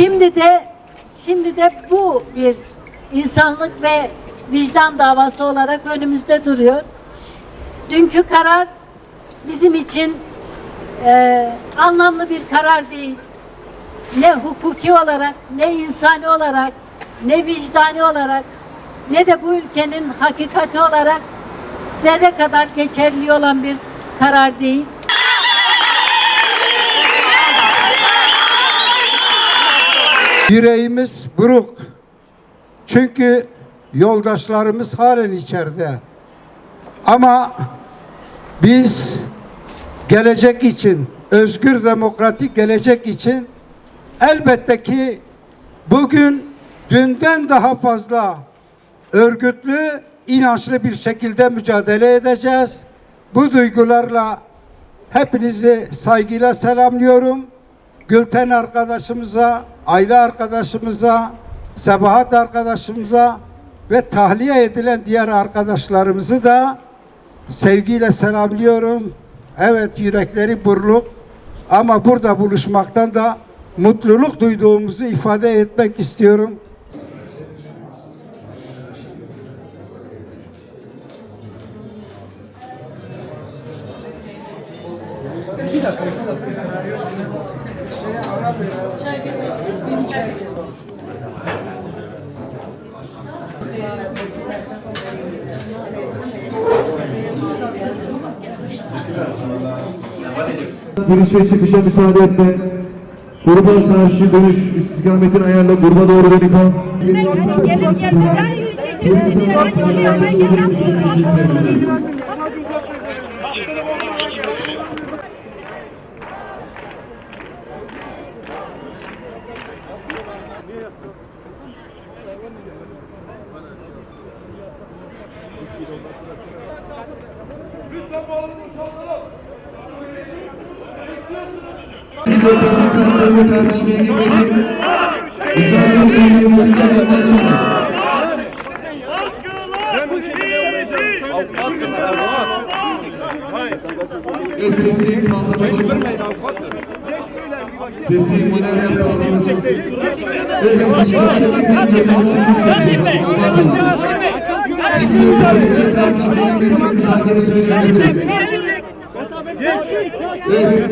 Şimdi de şimdi de bu bir insanlık ve vicdan davası olarak önümüzde duruyor. Dünkü karar bizim için e, anlamlı bir karar değil. Ne hukuki olarak, ne insani olarak, ne vicdani olarak, ne de bu ülkenin hakikati olarak zerre kadar geçerli olan bir karar değil. Yüreğimiz buruk. Çünkü yoldaşlarımız halen içeride. Ama biz gelecek için, özgür demokratik gelecek için elbette ki bugün dünden daha fazla örgütlü, inançlı bir şekilde mücadele edeceğiz. Bu duygularla hepinizi saygıyla selamlıyorum. Gülten arkadaşımıza, aile arkadaşımıza, Sebahat arkadaşımıza ve tahliye edilen diğer arkadaşlarımızı da sevgiyle selamlıyorum. Evet yürekleri burluk ama burada buluşmaktan da mutluluk duyduğumuzu ifade etmek istiyorum. Giriş ve çıkışa müsaade etme. Gruba karşı dönüş istikametini ayarla. Gruba doğru dönük ol. Gelin gelin gelin. Sen yüz çekiyorsun. Hadi yapma. Röportajın kapsamlı tartışmaya girmesin. Müsaade süreci yöneticilerinden sonra. Evet sesi kaldırmacı. Sesi manevra kaldırmacı. Evet çıkartacak bir Kimse ötesine tartışmaya süreci yönetilmesin. Evet.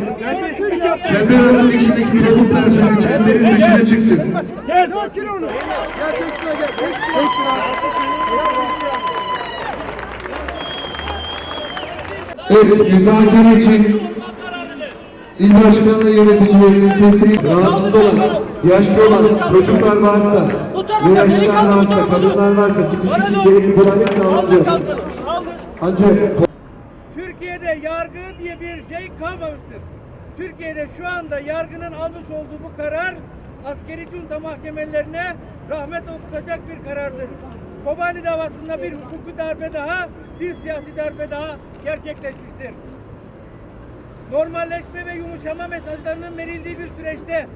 Çember alanının içindeki personel çemberin dışına çıksın. Evet, müzakere için İl Başkanlığı yöneticilerinin sesi rahatsız olan, yaşlı olan çocuklar varsa, yaşlılar varsa, kadınlar varsa çıkış için gerekli kolaylık sağlanacak. Ancak Türkiye'de yargı diye bir şey kalmamıştır. Türkiye'de şu anda yargının almış olduğu bu karar askeri junta mahkemelerine rahmet okutacak bir karardır. Kobani davasında bir hukuki darbe daha, bir siyasi darbe daha gerçekleşmiştir. Normalleşme ve yumuşama mesajlarının verildiği bir süreçte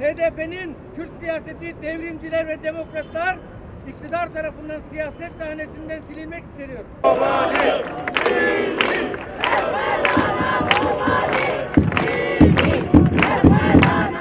HDP'nin Kürt siyaseti devrimciler ve demokratlar iktidar tarafından siyaset sahnesinden silinmek isteniyor.